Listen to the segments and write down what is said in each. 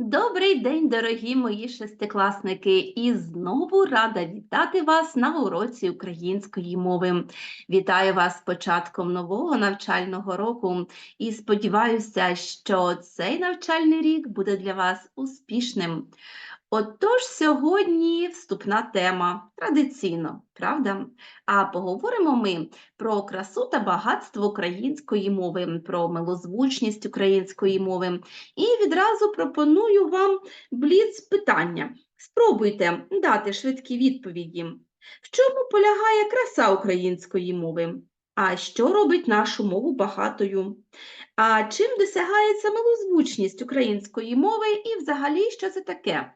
Добрий день, дорогі мої шестикласники! І знову рада вітати вас на уроці української мови. Вітаю вас з початком нового навчального року і сподіваюся, що цей навчальний рік буде для вас успішним. Отож, сьогодні вступна тема традиційно, правда? А поговоримо ми про красу та багатство української мови, про милозвучність української мови. І відразу пропоную вам бліц питання. Спробуйте дати швидкі відповіді. В чому полягає краса української мови? А що робить нашу мову багатою? А чим досягається милозвучність української мови і взагалі що це таке?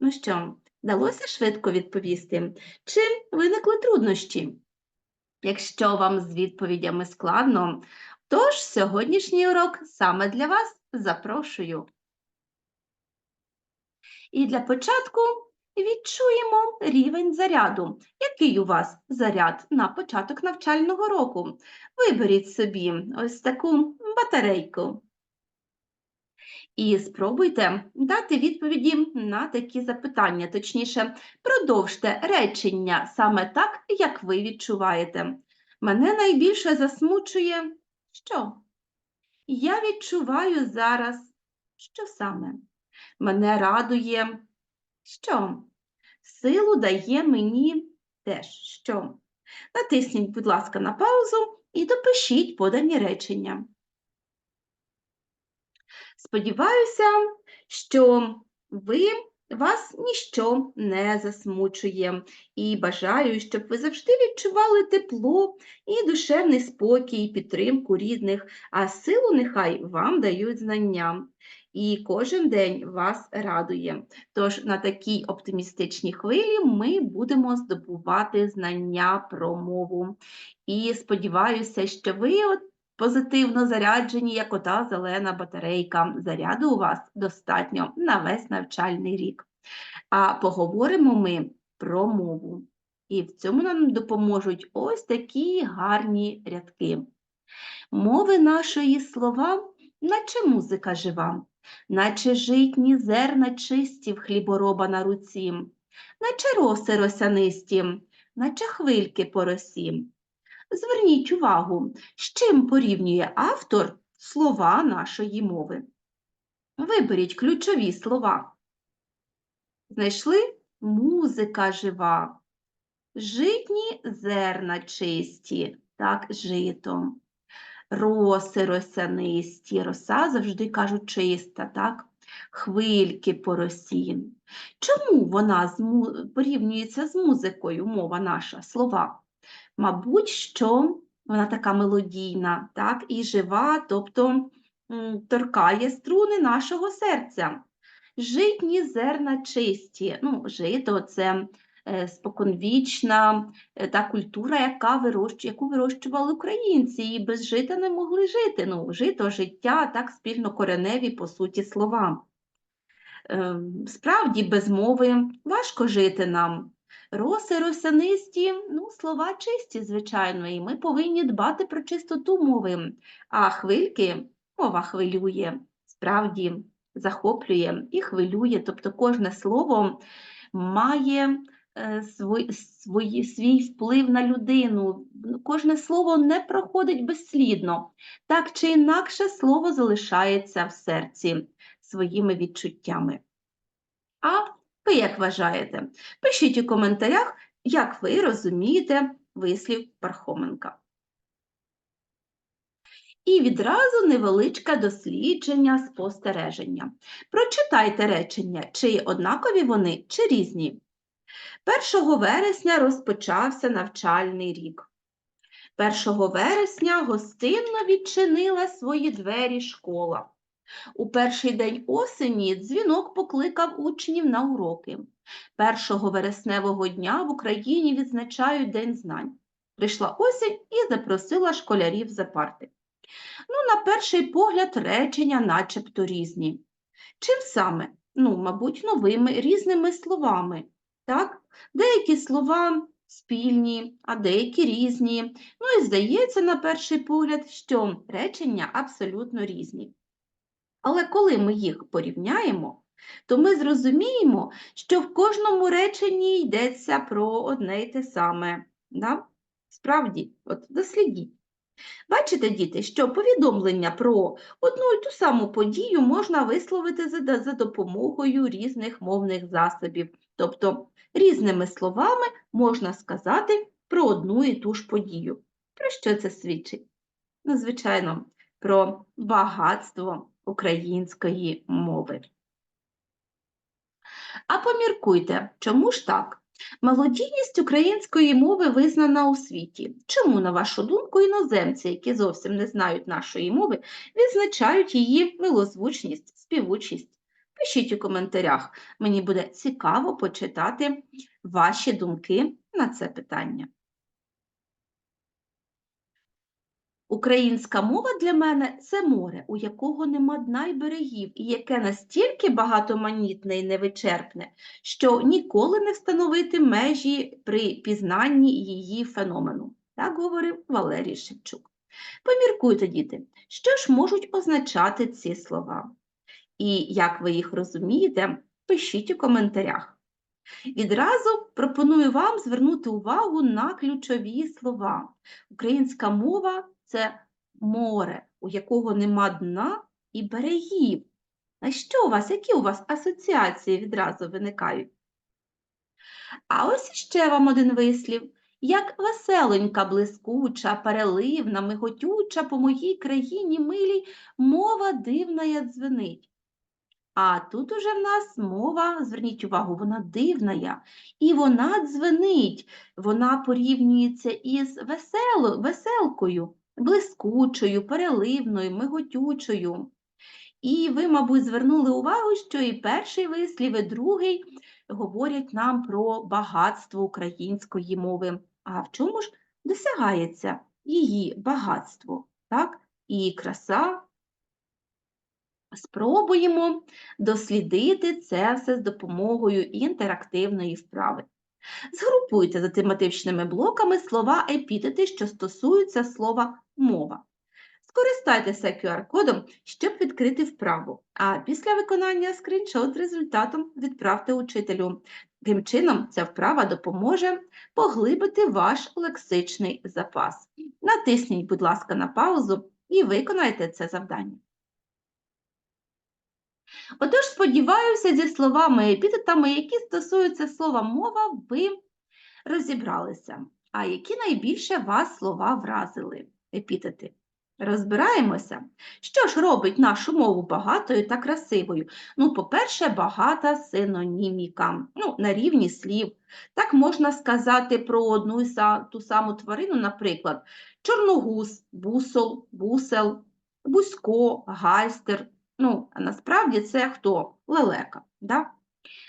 Ну що, вдалося швидко відповісти? Чим виникли труднощі? Якщо вам з відповідями складно, тож сьогоднішній урок саме для вас запрошую. І для початку відчуємо рівень заряду. Який у вас заряд на початок навчального року? Виберіть собі ось таку батарейку. І спробуйте дати відповіді на такі запитання, точніше, продовжте речення саме так, як ви відчуваєте. Мене найбільше засмучує що? Я відчуваю зараз, що саме? Мене радує, що? Силу дає мені теж що? Натисніть, будь ласка, на паузу і допишіть подані речення. Сподіваюся, що ви вас ніщо не засмучує, і бажаю, щоб ви завжди відчували тепло і душевний спокій, підтримку рідних, а силу нехай вам дають знання. І кожен день вас радує. Тож на такій оптимістичній хвилі ми будемо здобувати знання про мову. І сподіваюся, що ви позитивно заряджені, як ота зелена батарейка. Заряду у вас достатньо на весь навчальний рік. А поговоримо ми про мову. І в цьому нам допоможуть ось такі гарні рядки. Мови нашої слова, наче музика жива, наче житні зерна чисті в хлібороба на руці, наче роси росянисті, наче хвильки по росі. Зверніть увагу, з чим порівнює автор слова нашої мови. Виберіть ключові слова. Знайшли музика жива, житні зерна чисті, так, жито, роси росянисті, роса завжди кажуть чиста, так? Хвильки по росі. Чому вона порівнюється з музикою, мова наша, слова? Мабуть, що вона така мелодійна, так, і жива, тобто торкає струни нашого серця. Житні зерна чисті. Ну, жито це е, споконвічна е, та культура, яка вирощ... яку вирощували українці, і без жита не могли жити. Ну, жито, життя, так спільно кореневі, по суті, слова. Ем, Справді, без мови важко жити нам. Роси росянисті, ну, слова чисті, звичайно, і ми повинні дбати про чистоту мови. А хвильки мова хвилює, справді захоплює і хвилює. Тобто кожне слово має е, свій, свій вплив на людину. Кожне слово не проходить безслідно. Так чи інакше слово залишається в серці своїми відчуттями. А ви як вважаєте? Пишіть у коментарях, як ви розумієте вислів Пархоменка. І відразу невеличке дослідження спостереження. Прочитайте речення, чи однакові вони, чи різні. 1 вересня розпочався навчальний рік. 1 вересня гостинно відчинила свої двері школа. У перший день осені дзвінок покликав учнів на уроки. 1 вересневого дня в Україні відзначають День знань. Прийшла осінь і запросила школярів за парти. Ну, на перший погляд, речення начебто різні. Чим саме? Ну, мабуть, новими різними словами. Так? Деякі слова спільні, а деякі різні. Ну і здається, на перший погляд, що речення абсолютно різні. Але коли ми їх порівняємо, то ми зрозуміємо, що в кожному реченні йдеться про одне й те саме. Да? Справді, от дослідіть. Бачите, діти, що повідомлення про одну й ту саму подію можна висловити за, за допомогою різних мовних засобів. Тобто різними словами можна сказати про одну і ту ж подію. Про що це свідчить? Ну, звичайно, про багатство української мови. А поміркуйте, чому ж так? Мелодійність української мови визнана у світі. Чому, на вашу думку, іноземці, які зовсім не знають нашої мови, відзначають її милозвучність, співучість? Пишіть у коментарях. Мені буде цікаво почитати ваші думки на це питання. Українська мова для мене це море, у якого нема дна й берегів, і яке настільки багатоманітне і невичерпне, що ніколи не встановити межі при пізнанні її феномену. Так говорив Валерій Шевчук. Поміркуйте, діти, що ж можуть означати ці слова? І як ви їх розумієте, пишіть у коментарях. Відразу пропоную вам звернути увагу на ключові слова. Українська мова це море, у якого нема дна і берегів. А що у вас, які у вас асоціації відразу виникають? А ось ще вам один вислів. Як веселонька, блискуча, переливна, миготюча по моїй країні милій, мова дивна я дзвенить. А тут уже в нас мова, зверніть увагу, вона дивна, і вона дзвенить, вона порівнюється із весело, веселкою, блискучою, переливною, миготючою. І ви, мабуть, звернули увагу, що і перший вислів, і другий говорять нам про багатство української мови. А в чому ж досягається її багатство? Так? І краса, Спробуємо дослідити це все з допомогою інтерактивної вправи. Згрупуйте за тематичними блоками слова епітети, що стосуються слова мова. Скористайтеся QR-кодом, щоб відкрити вправу, а після виконання скріншот результатом відправте учителю. Тим чином, ця вправа допоможе поглибити ваш лексичний запас. Натисніть, будь ласка, на паузу і виконайте це завдання. Отож, сподіваюся, зі словами епітетами, які стосуються слова мова, ви розібралися. А які найбільше вас слова вразили? Епітети. Розбираємося, що ж робить нашу мову багатою та красивою. Ну, по-перше, багата синоніміка, ну, на рівні слів. Так можна сказати про одну і ту саму тварину, наприклад, чорногуз, бусол, бусел, бузько, гайстер, Ну, а насправді це хто? Лелека. Да?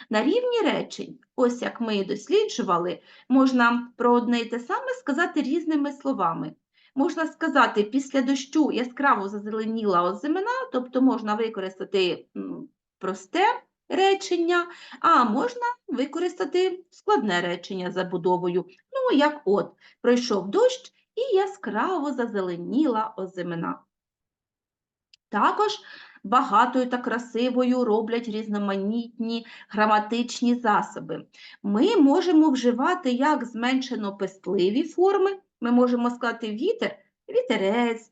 На рівні речень, ось як ми і досліджували, можна про одне й те саме сказати різними словами. Можна сказати, після дощу яскраво зазеленіла озимина, тобто можна використати просте речення, а можна використати складне речення забудовою. Ну, як от, пройшов дощ і яскраво зазеленіла озимина. Також багатою та красивою роблять різноманітні граматичні засоби. Ми можемо вживати як зменшено пестливі форми, ми можемо сказати вітер, вітерець,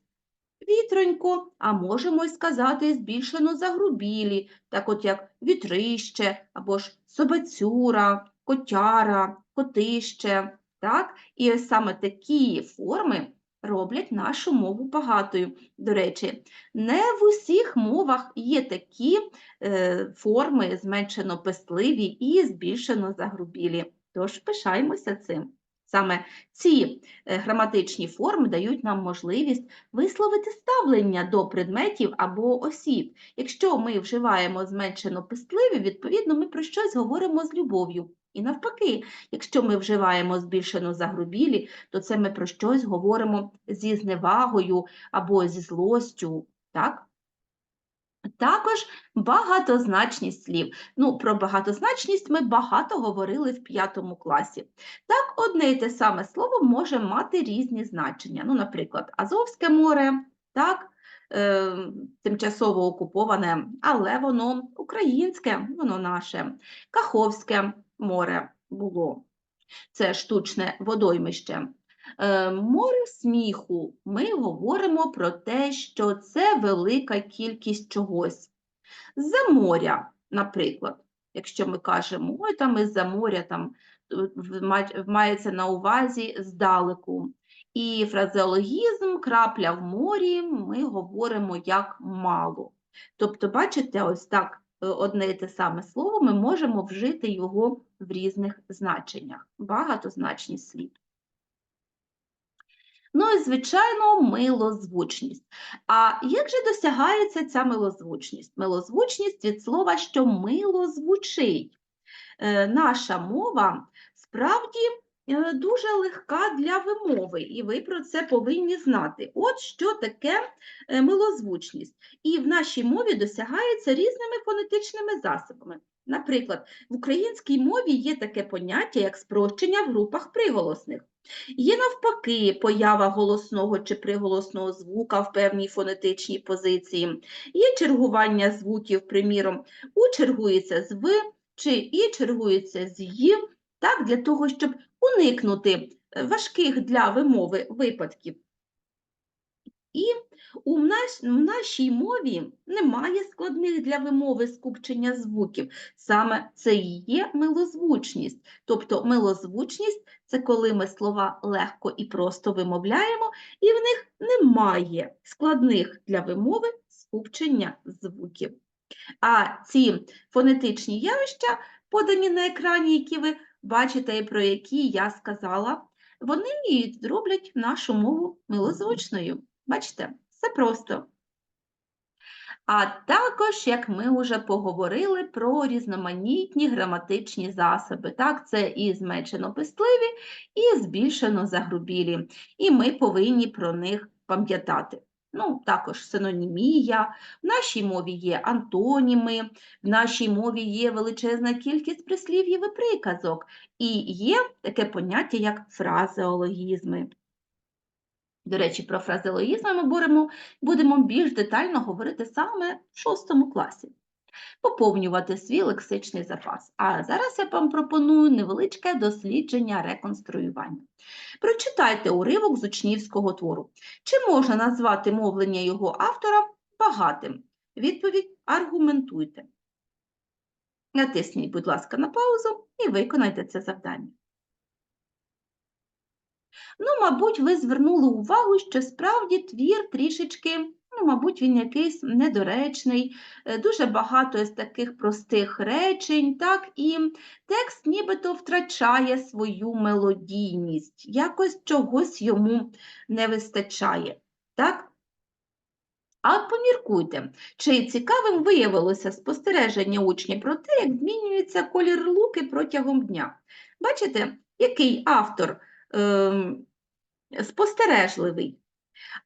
вітронько, а можемо й сказати збільшено загрубілі, так от як вітрище або ж собацюра, котяра, котище. Так? І ось саме такі форми роблять нашу мову багатою. До речі, не в усіх мовах є такі е, форми зменшено пестливі і збільшено загрубілі. Тож пишаємося цим. Саме ці е, граматичні форми дають нам можливість висловити ставлення до предметів або осіб. Якщо ми вживаємо зменшено пестливі, відповідно, ми про щось говоримо з любов'ю. І навпаки, якщо ми вживаємо збільшено загрубілі, то це ми про щось говоримо зі зневагою або зі злостю. так? Також багатозначність слів. Ну, Про багатозначність ми багато говорили в п'ятому класі. Так, одне і те саме слово може мати різні значення. Ну, Наприклад, Азовське море, так, е, тимчасово окуповане, але воно українське, воно наше. Каховське море було. Це штучне водоймище. Е, Море сміху. Ми говоримо про те, що це велика кількість чогось. За моря, наприклад, якщо ми кажемо, ой, там із-за моря, там е, мається на увазі здалеку. І фразеологізм крапля в морі ми говоримо як мало. Тобто, бачите, ось так е, одне і те саме слово ми можемо вжити його в різних значеннях. Багатозначність слів. Ну і, звичайно, милозвучність. А як же досягається ця милозвучність? Милозвучність від слова, що мило звучить. Е, наша мова справді е, дуже легка для вимови, і ви про це повинні знати. От що таке е, милозвучність. І в нашій мові досягається різними фонетичними засобами. Наприклад, в українській мові є таке поняття, як спрощення в групах приголосних. Є навпаки поява голосного чи приголосного звука в певній фонетичній позиції. Є чергування звуків, приміром, у чергується з в чи і чергується з Ї, так, для того, щоб уникнути важких для вимови випадків. І у наш, в нашій мові немає складних для вимови скупчення звуків. Саме це і є милозвучність. Тобто милозвучність це коли ми слова легко і просто вимовляємо, і в них немає складних для вимови скупчення звуків. А ці фонетичні явища, подані на екрані, які ви бачите і про які я сказала, вони роблять нашу мову милозвучною. Бачите, все просто. А також, як ми вже поговорили про різноманітні граматичні засоби. Так, це і зменшено пестливі, і збільшено загрубілі. І ми повинні про них пам'ятати. Ну, також синонімія, в нашій мові є антоніми, в нашій мові є величезна кількість прислів'їв і приказок, і є таке поняття, як фразеологізми. До речі, про фразеологізми ми будемо, будемо більш детально говорити саме в шостому класі. Поповнювати свій лексичний запас. А зараз я вам пропоную невеличке дослідження реконструювання. Прочитайте уривок з учнівського твору. Чи можна назвати мовлення його автора багатим? Відповідь аргументуйте. Натисніть, будь ласка, на паузу і виконайте це завдання. Ну, мабуть, ви звернули увагу, що справді твір трішечки, ну, мабуть, він якийсь недоречний, е, дуже багато із таких простих речень, так, і текст нібито втрачає свою мелодійність, якось чогось йому не вистачає. Так? А от поміркуйте, чи цікавим виявилося спостереження учня про те, як змінюється колір луки протягом дня. Бачите, який автор спостережливий.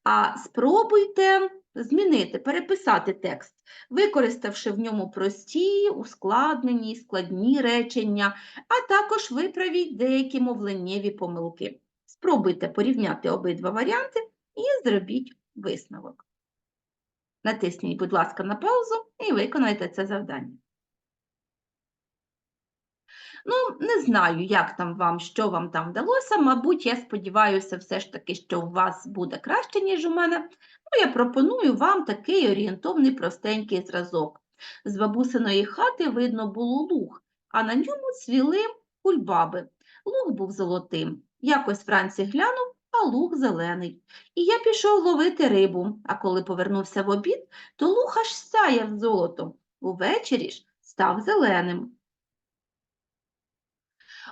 А спробуйте змінити, переписати текст, використавши в ньому прості, ускладнені, складні речення, а також виправіть деякі мовленнєві помилки. Спробуйте порівняти обидва варіанти і зробіть висновок. Натисніть, будь ласка, на паузу і виконайте це завдання. Ну, не знаю, як там вам, що вам там вдалося. Мабуть, я сподіваюся, все ж таки, що у вас буде краще, ніж у мене. Ну, я пропоную вам такий орієнтовний простенький зразок. З бабусиної хати видно було луг, а на ньому цвіли кульбаби. Луг був золотим. Якось Франці глянув, а луг зелений. І я пішов ловити рибу, а коли повернувся в обід, то луг аж сяяв золотом. Увечері ж став зеленим.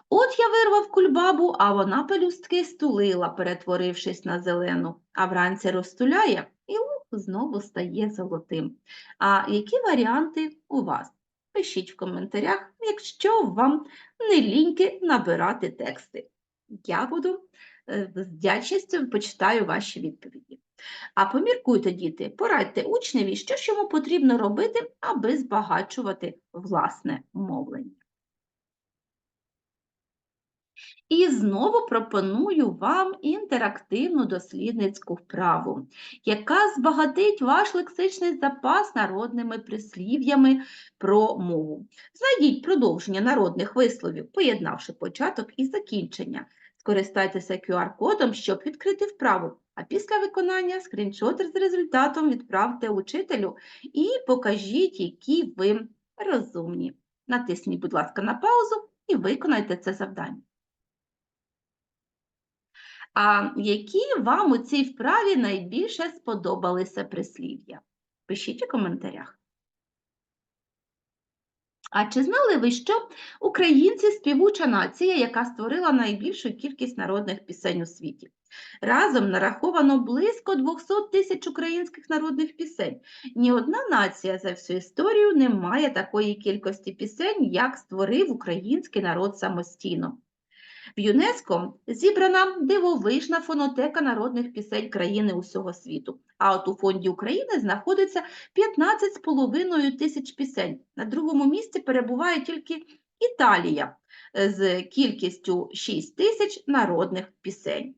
От я вирвав кульбабу, а вона пелюстки стулила, перетворившись на зелену, а вранці розтуляє, і лук знову стає золотим. А які варіанти у вас? Пишіть в коментарях, якщо вам не ліньки набирати тексти. Я буду е, з вдячністю почитаю ваші відповіді. А поміркуйте, діти, порадьте учневі, що ж йому потрібно робити, аби збагачувати власне мовлення. І знову пропоную вам інтерактивну дослідницьку вправу, яка збагатить ваш лексичний запас народними прислів'ями про мову. Знайдіть продовження народних висловів, поєднавши початок і закінчення. Скористайтеся QR-кодом, щоб відкрити вправу, а після виконання скріншотер з результатом відправте учителю і покажіть, які ви розумні. Натисніть, будь ласка, на паузу і виконайте це завдання. А які вам у цій вправі найбільше сподобалися прислів'я? Пишіть у коментарях. А чи знали ви, що українці співуча нація, яка створила найбільшу кількість народних пісень у світі? Разом нараховано близько 200 тисяч українських народних пісень. Ні одна нація за всю історію не має такої кількості пісень, як створив український народ самостійно. В ЮНЕСКО зібрана дивовижна фонотека народних пісень країни усього світу. А от у фонді України знаходиться 15,5 тисяч пісень. На другому місці перебуває тільки Італія з кількістю 6 тисяч народних пісень.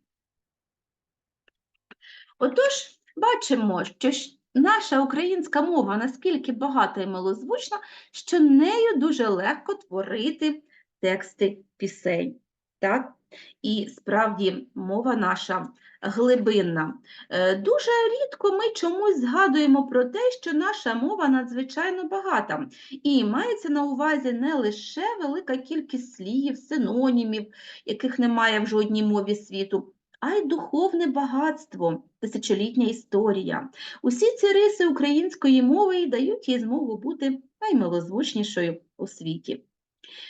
Отож, бачимо, що наша українська мова наскільки багата і милозвучна, що нею дуже легко творити тексти пісень. Так? І справді мова наша глибинна. Е, Дуже рідко ми чомусь згадуємо про те, що наша мова надзвичайно багата. І мається на увазі не лише велика кількість слів, синонімів, яких немає в жодній мові світу, а й духовне багатство, тисячолітня історія. Усі ці риси української мови дають їй змогу бути наймилозвучнішою у світі.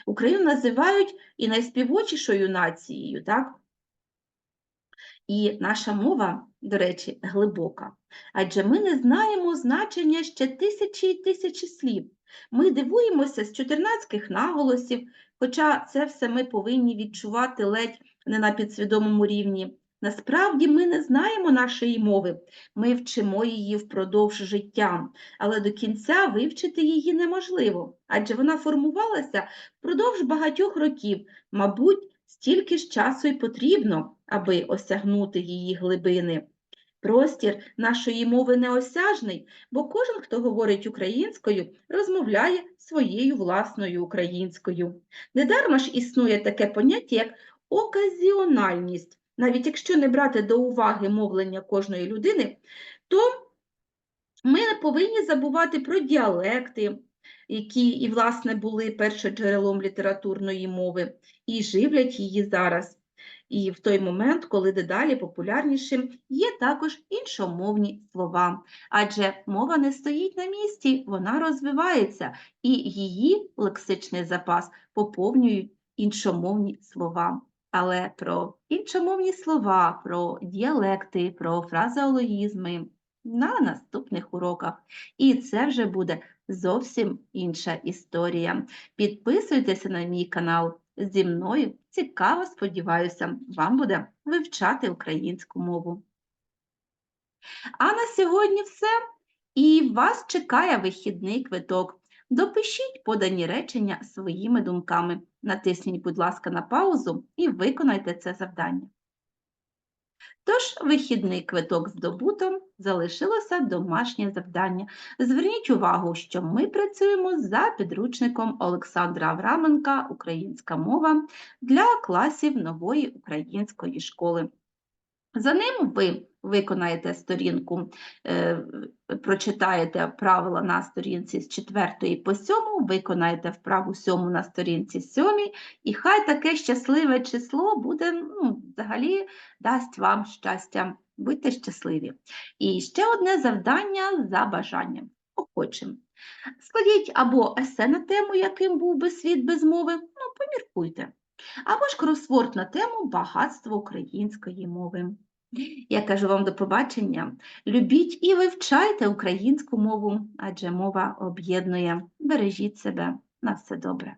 Україну називають і найспівочішою нацією, так? І наша мова, до речі, глибока. Адже ми не знаємо значення ще тисячі і тисячі слів. Ми дивуємося з 14 наголосів, хоча це все ми повинні відчувати ледь не на підсвідомому рівні. Насправді ми не знаємо нашої мови, ми вчимо її впродовж життя, але до кінця вивчити її неможливо, адже вона формувалася впродовж багатьох років, мабуть, стільки ж часу й потрібно, аби осягнути її глибини. Простір нашої мови неосяжний, бо кожен, хто говорить українською, розмовляє своєю власною українською. Недарма ж існує таке поняття, як оказіональність. Навіть якщо не брати до уваги мовлення кожної людини, то ми повинні забувати про діалекти, які і, власне, були першоджерелом літературної мови, і живлять її зараз. І в той момент, коли дедалі популярнішим є також іншомовні слова. Адже мова не стоїть на місці, вона розвивається, і її лексичний запас поповнюють іншомовні слова. Але про іншомовні слова, про діалекти, про фразеологізми на наступних уроках. І це вже буде зовсім інша історія. Підписуйтеся на мій канал зі мною. Цікаво, сподіваюся, вам буде вивчати українську мову. А на сьогодні все. І вас чекає вихідний квиток. Допишіть подані речення своїми думками. Натисніть, будь ласка, на паузу і виконайте це завдання. Тож, вихідний квиток здобуто, залишилося домашнє завдання. Зверніть увагу, що ми працюємо за підручником Олександра Авраменка Українська мова для класів нової української школи. За ним ви виконаєте сторінку, е, прочитаєте правила на сторінці з 4 по 7, виконаєте вправу 7 на сторінці 7, і хай таке щасливе число буде, ну, взагалі дасть вам щастя. Будьте щасливі. І ще одне завдання за бажанням. Охочим. Складіть або есе на тему, яким був би світ без мови, ну, поміркуйте, або ж кросворд на тему багатство української мови. Я кажу вам до побачення. Любіть і вивчайте українську мову, адже мова об'єднує. Бережіть себе на все добре.